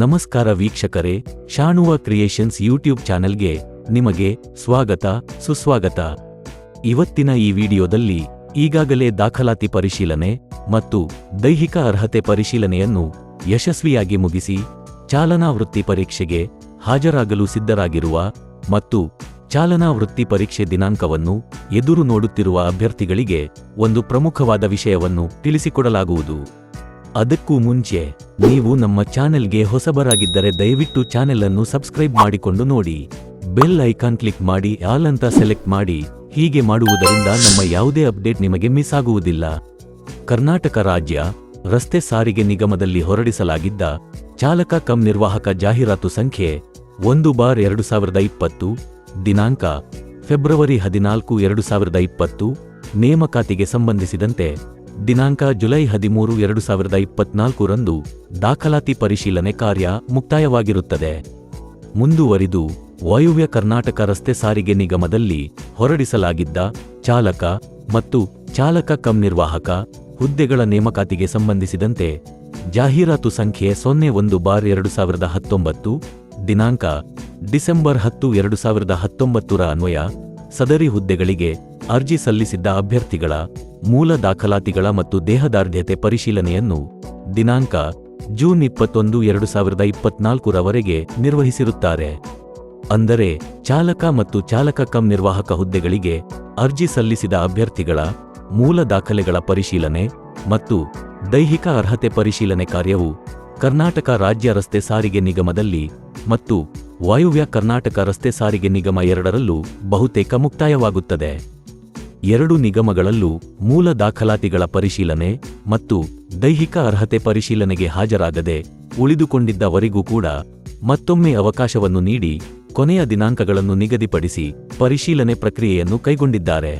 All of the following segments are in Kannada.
ನಮಸ್ಕಾರ ವೀಕ್ಷಕರೇ, ಶಾಣುವ ಕ್ರಿಯೇಷನ್ಸ್ ಯೂಟ್ಯೂಬ್ ಚಾನೆಲ್ಗೆ ನಿಮಗೆ ಸ್ವಾಗತ, ಸುಸ್ವಾಗತ. ಇವತ್ತಿನ ಈ ವಿಡಿಯೋದಲ್ಲಿ ಈಗಾಗಲೇ ದಾಖಲಾತಿ ಪರಿಶೀಲನೆ ಮತ್ತು ದೈಹಿಕ ಅರ್ಹತೆ ಪರಿಶೀಲನೆಯನ್ನು ಯಶಸ್ವಿಯಾಗಿ ಮುಗಿಸಿ, ಚಾಲನಾ ವೃತ್ತಿ ಪರೀಕ್ಷೆಗೆ ಹಾಜರಾಗಲು ಸಿದ್ಧರಾಗಿರುವ ಮತ್ತು ಚಾಲನಾ ವೃತ್ತಿ ಪರೀಕ್ಷೆ ದಿನಾಂಕವನ್ನು ಎದುರು ನೋಡುತ್ತಿರುವ ಅಭ್ಯರ್ಥಿಗಳಿಗೆ ಒಂದು ಪ್ರಮುಖವಾದ ವಿಷಯವನ್ನು ತಿಳಿಸಿಕೊಡಲಾಗುವುದು. ಅದಕ್ಕೂ ಮುಂಚೆ, ನೀವು ನಮ್ಮ ಚಾನೆಲ್ಗೆ ಹೊಸಬರಾಗಿದ್ದರೆ ದಯವಿಟ್ಟು ಚಾನೆಲ್ ಅನ್ನು ಸಬ್ಸ್ಕ್ರೈಬ್ ಮಾಡಿಕೊಂಡು ನೋಡಿ. ಬೆಲ್ ಐಕಾನ್ ಕ್ಲಿಕ್ ಮಾಡಿ, ಆಲ್ ಅಂತ ಸೆಲೆಕ್ಟ್ ಮಾಡಿ. ಹೀಗೆ ಮಾಡುವುದರಿಂದ ನಮ್ಮ ಯಾವುದೇ ಅಪ್ಡೇಟ್ ನಿಮಗೆ ಮಿಸ್ ಆಗುವುದಿಲ್ಲ. ಕರ್ನಾಟಕ ರಾಜ್ಯ, ರಸ್ತೆ ಸಾರಿಗೆ ನಿಗಮದಲ್ಲಿ ಹೊರಡಿಸಲಾಗಿದ್ದ ಚಾಲಕ ಕಂ ನಿರ್ವಾಹಕ ಜಾಹೀರಾತು ಸಂಖ್ಯೆ ಒಂದು ಬಾರ್ ಎರಡು ಸಾವಿರದ ಇಪ್ಪತ್ತು, ದಿನಾಂಕ ಫೆಬ್ರವರಿ ಹದಿನಾಲ್ಕು ಎರಡು ಸಾವಿರದ ಇಪ್ಪತ್ತು, ನೇಮಕಾತಿಗೆ ಸಂಬಂಧಿಸಿದಂತೆ ದಿನಾಂಕ ಜುಲೈ ಹದಿಮೂರು ಎರಡು ಸಾವಿರದ ಇಪ್ಪತ್ನಾಲ್ಕರಂದು ದಾಖಲಾತಿ ಪರಿಶೀಲನೆ ಕಾರ್ಯ ಮುಕ್ತಾಯವಾಗಿರುತ್ತದೆ. ಮುಂದುವರಿದು ವಾಯುವ್ಯ ಕರ್ನಾಟಕ ರಸ್ತೆ ಸಾರಿಗೆ ನಿಗಮದಲ್ಲಿ ಹೊರಡಿಸಲಾಗಿದ್ದ ಚಾಲಕ ಮತ್ತು ಚಾಲಕ ಕಂ ನಿರ್ವಾಹಕ ಹುದ್ದೆಗಳ ನೇಮಕಾತಿಗೆ ಸಂಬಂಧಿಸಿದಂತೆ ಜಾಹೀರಾತು ಸಂಖ್ಯೆ ಸೊನ್ನೆ ಒಂದು ಬಾರ್ ಎರಡು ಸಾವಿರದ ಹತ್ತೊಂಬತ್ತು, ದಿನಾಂಕ ಡಿಸೆಂಬರ್ ಹತ್ತು ಎರಡು ಸಾವಿರದ ಹತ್ತೊಂಬತ್ತರ ಅನ್ವಯ ಸದರಿ ಹುದ್ದೆಗಳಿಗೆ ಅರ್ಜಿ ಸಲ್ಲಿಸಿದ್ದ ಅಭ್ಯರ್ಥಿಗಳ ಮೂಲ ದಾಖಲಾತಿಗಳ ಮತ್ತು ದೇಹದಾರ್ಢ್ಯತೆ ಪರಿಶೀಲನೆಯನ್ನು ದಿನಾಂಕ ಜೂನ್ ಇಪ್ಪತ್ತೊಂದು, ಎರಡು ಸಾವಿರದ ಇಪ್ಪತ್ನಾಲ್ಕರವರೆಗೆ ನಿರ್ವಹಿಸಿರುತ್ತಾರೆ. ಅಂದರೆ ಚಾಲಕ ಮತ್ತು ಚಾಲಕ ಕಂ ನಿರ್ವಾಹಕ ಹುದ್ದೆಗಳಿಗೆ ಅರ್ಜಿ ಸಲ್ಲಿಸಿದ ಅಭ್ಯರ್ಥಿಗಳ ಮೂಲ ದಾಖಲೆಗಳ ಪರಿಶೀಲನೆ ಮತ್ತು ದೈಹಿಕ ಅರ್ಹತೆ ಪರಿಶೀಲನೆ ಕಾರ್ಯವು ಕರ್ನಾಟಕ ರಾಜ್ಯ ರಸ್ತೆ ಸಾರಿಗೆ ನಿಗಮದಲ್ಲಿ ಮತ್ತು ವಾಯುವ್ಯ ಕರ್ನಾಟಕ ರಸ್ತೆ ಸಾರಿಗೆ ನಿಗಮ ಎರಡರಲ್ಲೂ ಬಹುತೇಕ ಮುಕ್ತಾಯವಾಗುತ್ತದೆ. ಎರಡು ನಿಗಮಗಳಲ್ಲೂ ಮೂಲ ದಾಖಲಾತಿಗಳ ಪರಿಶೀಲನೆ ಮತ್ತು ದೈಹಿಕ ಅರ್ಹತೆ ಪರಿಶೀಲನೆಗೆ ಹಾಜರಾಗದೆ ಉಳಿದುಕೊಂಡಿದ್ದವರಿಗೂ ಕೂಡ ಮತ್ತೊಮ್ಮೆ ಅವಕಾಶವನ್ನು ನೀಡಿ ಕೊನೆಯ ದಿನಾಂಕಗಳನ್ನು ನಿಗದಿಪಡಿಸಿ ಪರಿಶೀಲನೆ ಪ್ರಕ್ರಿಯೆಯನ್ನು ಕೈಗೊಂಡಿದ್ದಾರೆ.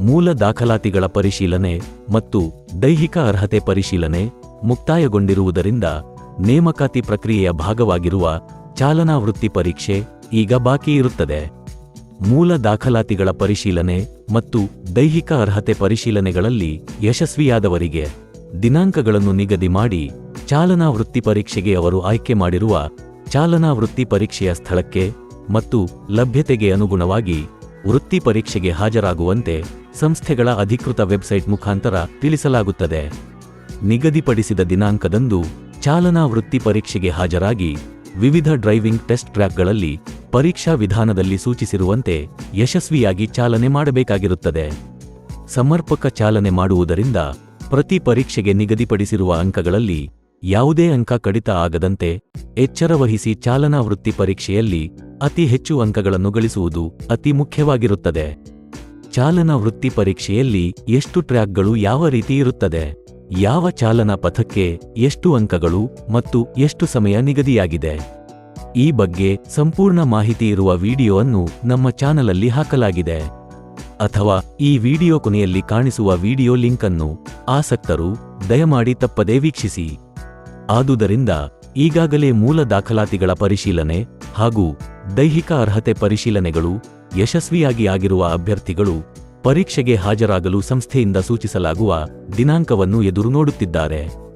ಮೂಲ ದಾಖಲಾತಿಗಳ ಪರಿಶೀಲನೆ ಮತ್ತು ದೈಹಿಕ ಅರ್ಹತೆ ಪರಿಶೀಲನೆ ಮುಕ್ತಾಯಗೊಂಡಿರುವುದರಿಂದ ನೇಮಕಾತಿ ಪ್ರಕ್ರಿಯೆಯ ಭಾಗವಾಗಿರುವ ಚಾಲನಾ ವೃತ್ತಿ ಪರೀಕ್ಷೆ ಈಗ ಬಾಕಿ ಇರುತ್ತದೆ. ಮೂಲ ದಾಖಲಾತಿಗಳ ಪರಿಶೀಲನೆ ಮತ್ತು ದೈಹಿಕ ಅರ್ಹತೆ ಪರಿಶೀಲನೆಗಳಲ್ಲಿ ಯಶಸ್ವಿಯಾದವರಿಗೆ ದಿನಾಂಕಗಳನ್ನು ನಿಗದಿ ಮಾಡಿ ಚಾಲನಾ ವೃತ್ತಿ ಪರೀಕ್ಷೆಗೆ ಅವರು ಆಯ್ಕೆ ಮಾಡಿರುವ ಚಾಲನಾ ವೃತ್ತಿ ಪರೀಕ್ಷೆಯ ಸ್ಥಳಕ್ಕೆ ಮತ್ತು ಲಭ್ಯತೆಗೆ ಅನುಗುಣವಾಗಿ ವೃತ್ತಿ ಪರೀಕ್ಷೆಗೆ ಹಾಜರಾಗುವಂತೆ ಸಂಸ್ಥೆಗಳ ಅಧಿಕೃತ ವೆಬ್ಸೈಟ್ ಮುಖಾಂತರ ತಿಳಿಸಲಾಗುತ್ತದೆ. ನಿಗದಿಪಡಿಸಿದ ದಿನಾಂಕದಂದು ಚಾಲನಾ ವೃತ್ತಿ ಪರೀಕ್ಷೆಗೆ ಹಾಜರಾಗಿ ವಿವಿಧ ಡ್ರೈವಿಂಗ್ ಟೆಸ್ಟ್ ಟ್ರ್ಯಾಕ್ಗಳಲ್ಲಿ ಪರೀಕ್ಷಾ ವಿಧಾನದಲ್ಲಿ ಸೂಚಿಸಿರುವಂತೆ ಯಶಸ್ವಿಯಾಗಿ ಚಾಲನೆ ಮಾಡಬೇಕಾಗಿರುತ್ತದೆ. ಸಮರ್ಪಕ ಚಾಲನೆ ಮಾಡುವುದರಿಂದ ಪ್ರತಿ ಪರೀಕ್ಷೆಗೆ ನಿಗದಿಪಡಿಸಿರುವ ಅಂಕಗಳಲ್ಲಿ ಯಾವುದೇ ಅಂಕ ಕಡಿತ ಆಗದಂತೆ ಎಚ್ಚರವಹಿಸಿ ಚಾಲನಾ ವೃತ್ತಿ ಪರೀಕ್ಷೆಯಲ್ಲಿ ಅತಿ ಹೆಚ್ಚು ಅಂಕಗಳನ್ನು ಗಳಿಸುವುದು ಅತಿ ಮುಖ್ಯವಾಗಿರುತ್ತದೆ. ಚಾಲನಾ ವೃತ್ತಿ ಪರೀಕ್ಷೆಯಲ್ಲಿ ಎಷ್ಟು ಟ್ರ್ಯಾಕ್ಗಳು ಯಾವ ರೀತಿ ಇರುತ್ತದೆ, ಯಾವ ಚಾಲನಾ ಪಥಕ್ಕೆ ಎಷ್ಟು ಅಂಕಗಳು ಮತ್ತು ಎಷ್ಟು ಸಮಯ ನಿಗದಿಯಾಗಿದೆ. ಈ ಬಗ್ಗೆ ಸಂಪೂರ್ಣ ಮಾಹಿತಿ ಇರುವ ವಿಡಿಯೋವನ್ನು ನಮ್ಮ ಚಾನಲಲ್ಲಿ ಹಾಕಲಾಗಿದೆ. ಅಥವಾ ಈ ವಿಡಿಯೋ ಕೊನೆಯಲ್ಲಿ ಕಾಣಿಸುವ ವಿಡಿಯೋ ಲಿಂಕ್ ಅನ್ನು ಆಸಕ್ತರು ದಯಮಾಡಿ ತಪ್ಪದೇ ವೀಕ್ಷಿಸಿ. ಆದುದರಿಂದ ಈಗಾಗಲೇ ಮೂಲ ದಾಖಲಾತಿಗಳ ಪರಿಶೀಲನೆ ಹಾಗೂ ದೈಹಿಕ ಅರ್ಹತೆ ಪರಿಶೀಲನೆಗಳು ಯಶಸ್ವಿಯಾಗಿ ಆಗಿರುವ ಅಭ್ಯರ್ಥಿಗಳು ಪರೀಕ್ಷೆಗೆ ಹಾಜರಾಗಲು ಸಂಸ್ಥೆಯಿಂದ ಸೂಚಿಸಲಾಗುವ ದಿನಾಂಕವನ್ನು ಎದುರು ನೋಡುತ್ತಿದ್ದಾರೆ.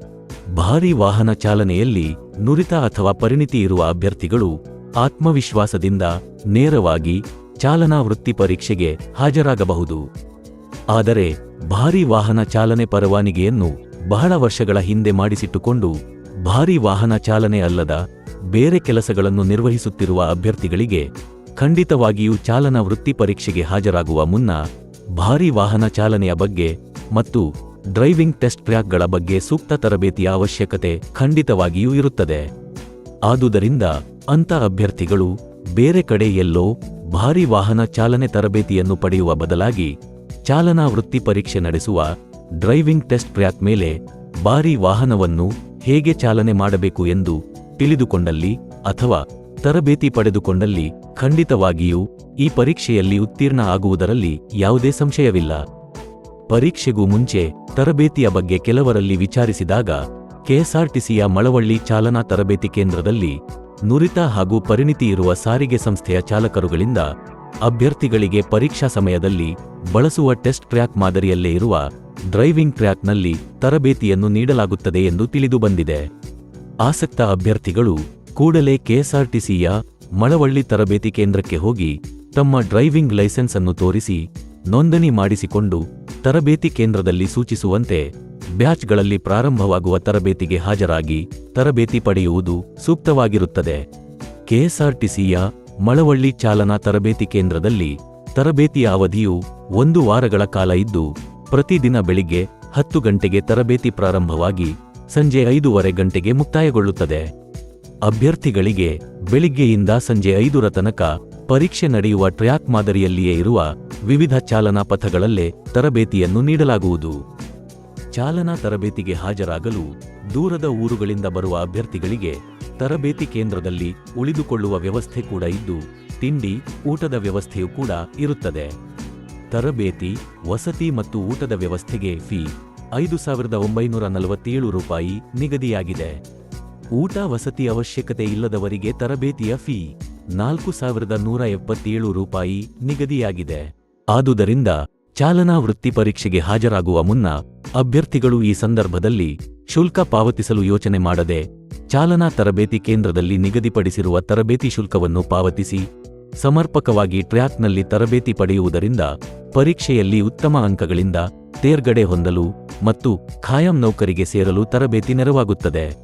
ಭಾರೀ ವಾಹನ ಚಾಲನೆಯಲ್ಲಿ ನುರಿತ ಅಥವಾ ಪರಿಣಿತಿ ಇರುವ ಅಭ್ಯರ್ಥಿಗಳು ಆತ್ಮವಿಶ್ವಾಸದಿಂದ ನೇರವಾಗಿ ಚಾಲನಾ ವೃತ್ತಿ ಪರೀಕ್ಷೆಗೆ ಹಾಜರಾಗಬಹುದು. ಆದರೆ ಭಾರೀ ವಾಹನ ಚಾಲನೆ ಪರವಾನಿಗೆಯನ್ನು ಬಹಳ ವರ್ಷಗಳ ಹಿಂದೆ ಮಾಡಿಸಿಟ್ಟುಕೊಂಡು ಭಾರೀ ವಾಹನ ಚಾಲನೆ ಅಲ್ಲದ ಬೇರೆ ಕೆಲಸಗಳನ್ನು ನಿರ್ವಹಿಸುತ್ತಿರುವ ಅಭ್ಯರ್ಥಿಗಳಿಗೆ ಖಂಡಿತವಾಗಿಯೂ ಚಾಲನಾ ವೃತ್ತಿ ಪರೀಕ್ಷೆಗೆ ಹಾಜರಾಗುವ ಮುನ್ನ ಭಾರೀ ವಾಹನ ಚಾಲನೆಯ ಬಗ್ಗೆ ಮತ್ತು ಡ್ರೈವಿಂಗ್ ಟೆಸ್ಟ್ ಟ್ರ್ಯಾಕ್ಗಳ ಬಗ್ಗೆ ಸೂಕ್ತ ತರಬೇತಿಯ ಅವಶ್ಯಕತೆ ಖಂಡಿತವಾಗಿಯೂ ಇರುತ್ತದೆ. ಆದುದರಿಂದ ಅಂಥ ಅಭ್ಯರ್ಥಿಗಳು ಬೇರೆ ಕಡೆ ಎಲ್ಲೋ ಭಾರೀ ವಾಹನ ಚಾಲನೆ ತರಬೇತಿಯನ್ನು ಪಡೆಯುವ ಬದಲಾಗಿ ಚಾಲನಾ ವೃತ್ತಿ ಪರೀಕ್ಷೆ ನಡೆಸುವ ಡ್ರೈವಿಂಗ್ ಟೆಸ್ಟ್ ಟ್ರ್ಯಾಕ್ ಮೇಲೆ ಭಾರೀ ವಾಹನವನ್ನು ಹೇಗೆ ಚಾಲನೆ ಮಾಡಬೇಕು ಎಂದು ತಿಳಿದುಕೊಂಡಲ್ಲಿ ಅಥವಾ ತರಬೇತಿ ಪಡೆದುಕೊಂಡಲ್ಲಿ ಖಂಡಿತವಾಗಿಯೂ ಈ ಪರೀಕ್ಷೆಯಲ್ಲಿ ಉತ್ತೀರ್ಣ ಆಗುವುದರಲ್ಲಿ ಯಾವುದೇ ಸಂಶಯವಿಲ್ಲ. ಪರೀಕ್ಷೆಗೂ ಮುಂಚೆ ತರಬೇತಿಯ ಬಗ್ಗೆ ಕೆಲವರಲ್ಲಿ ವಿಚಾರಿಸಿದಾಗ, ಕೆಎಸ್ಆರ್ಟಿಸಿಯ ಮಳವಳ್ಳಿ ಚಾಲನಾ ತರಬೇತಿ ಕೇಂದ್ರದಲ್ಲಿ ನುರಿತ ಹಾಗೂ ಪರಿಣಿತಿ ಇರುವ ಸಾರಿಗೆ ಸಂಸ್ಥೆಯ ಚಾಲಕರುಗಳಿಂದ ಅಭ್ಯರ್ಥಿಗಳಿಗೆ ಪರೀಕ್ಷಾ ಸಮಯದಲ್ಲಿ ಬಳಸುವ ಟೆಸ್ಟ್ ಟ್ರ್ಯಾಕ್ ಮಾದರಿಯಲ್ಲೇ ಇರುವ ಡ್ರೈವಿಂಗ್ ಟ್ರ್ಯಾಕ್ನಲ್ಲಿ ತರಬೇತಿಯನ್ನು ನೀಡಲಾಗುತ್ತದೆ ಎಂದು ತಿಳಿದುಬಂದಿದೆ ಆಸಕ್ತ ಅಭ್ಯರ್ಥಿಗಳು ಕೂಡಲೇ ಕೆಎಸ್ಆರ್ಟಿಸಿಯ ಮಳವಳ್ಳಿ ತರಬೇತಿ ಕೇಂದ್ರಕ್ಕೆ ಹೋಗಿ ತಮ್ಮ ಡ್ರೈವಿಂಗ್ ಲೈಸೆನ್ಸ್ ಅನ್ನು ತೋರಿಸಿ ನೋಂದಣಿ ಮಾಡಿಸಿಕೊಂಡು ತರಬೇತಿ ಕೇಂದ್ರದಲ್ಲಿ ಸೂಚಿಸುವಂತೆ ಬ್ಯಾಚ್ಗಳಲ್ಲಿ ಪ್ರಾರಂಭವಾಗುವ ತರಬೇತಿಗೆ ಹಾಜರಾಗಿ ತರಬೇತಿ ಪಡೆಯುವುದು ಸೂಕ್ತವಾಗಿರುತ್ತದೆ. ಕೆಎಸ್ಆರ್ಟಿಸಿಯ ಮಳವಳ್ಳಿ ಚಾಲನಾ ತರಬೇತಿ ಕೇಂದ್ರದಲ್ಲಿ ತರಬೇತಿಯ ಅವಧಿಯು ಒಂದು ವಾರಗಳ ಕಾಲ ಇದ್ದು, ಪ್ರತಿದಿನ ಬೆಳಿಗ್ಗೆ ಹತ್ತು ಗಂಟೆಗೆ ತರಬೇತಿ ಪ್ರಾರಂಭವಾಗಿ ಸಂಜೆ ಐದೂವರೆ ಗಂಟೆಗೆ ಮುಕ್ತಾಯಗೊಳ್ಳುತ್ತದೆ. ಅಭ್ಯರ್ಥಿಗಳಿಗೆ ಬೆಳಿಗ್ಗೆಯಿಂದ ಸಂಜೆ ಐದರ ತನಕ ಪರೀಕ್ಷೆ ನಡೆಯುವ ಟ್ರ್ಯಾಕ್ ಮಾದರಿಯಲ್ಲಿಯೇ ಇರುವ ವಿವಿಧ ಚಾಲನಾ ಪಥಗಳಲ್ಲೇ ತರಬೇತಿಯನ್ನು ನೀಡಲಾಗುವುದು. ಚಾಲನಾ ತರಬೇತಿಗೆ ಹಾಜರಾಗಲು ದೂರದ ಊರುಗಳಿಂದ ಬರುವ ಅಭ್ಯರ್ಥಿಗಳಿಗೆ ತರಬೇತಿ ಕೇಂದ್ರದಲ್ಲಿ ಉಳಿದುಕೊಳ್ಳುವ ವ್ಯವಸ್ಥೆ ಕೂಡ ಇದ್ದು, ತಿಂಡಿ, ಊಟದ ವ್ಯವಸ್ಥೆಯೂ ಕೂಡ ಇರುತ್ತದೆ. ತರಬೇತಿ, ವಸತಿ ಮತ್ತು ಊಟದ ವ್ಯವಸ್ಥೆಗೆ ಫೀ ಐದು ಸಾವಿರದ ಒಂಬೈನೂರ ನಲವತ್ತೇಳು ರೂಪಾಯಿ ನಿಗದಿಯಾಗಿದೆ. ಊಟ, ವಸತಿ ಅವಶ್ಯಕತೆ ಇಲ್ಲದವರಿಗೆ ತರಬೇತಿಯ ಫೀ ನಾಲ್ಕು ಸಾವಿರದ ನೂರ ಎಪ್ಪತ್ತೇಳು ರೂಪಾಯಿ ನಿಗದಿಯಾಗಿದೆ. ಆದುದರಿಂದ ಚಾಲನಾ ವೃತ್ತಿ ಪರೀಕ್ಷೆಗೆ ಹಾಜರಾಗುವ ಮುನ್ನ ಅಭ್ಯರ್ಥಿಗಳು ಈ ಸಂದರ್ಭದಲ್ಲಿ ಶುಲ್ಕ ಪಾವತಿಸಲು ಯೋಚನೆ ಮಾಡದೆ ಚಾಲನಾ ತರಬೇತಿ ಕೇಂದ್ರದಲ್ಲಿ ನಿಗದಿಪಡಿಸಿರುವ ತರಬೇತಿ ಶುಲ್ಕವನ್ನು ಪಾವತಿಸಿ ಸಮರ್ಪಕವಾಗಿ ಟ್ರ್ಯಾಕ್ನಲ್ಲಿ ತರಬೇತಿ ಪಡೆಯುವುದರಿಂದ ಪರೀಕ್ಷೆಯಲ್ಲಿ ಉತ್ತಮ ಅಂಕಗಳಿಂದ ತೇರ್ಗಡೆ ಹೊಂದಲು ಮತ್ತು ಖಾಯಂ ನೌಕರಿಗೆ ಸೇರಲು ತರಬೇತಿ ನೆರವಾಗುತ್ತದೆ.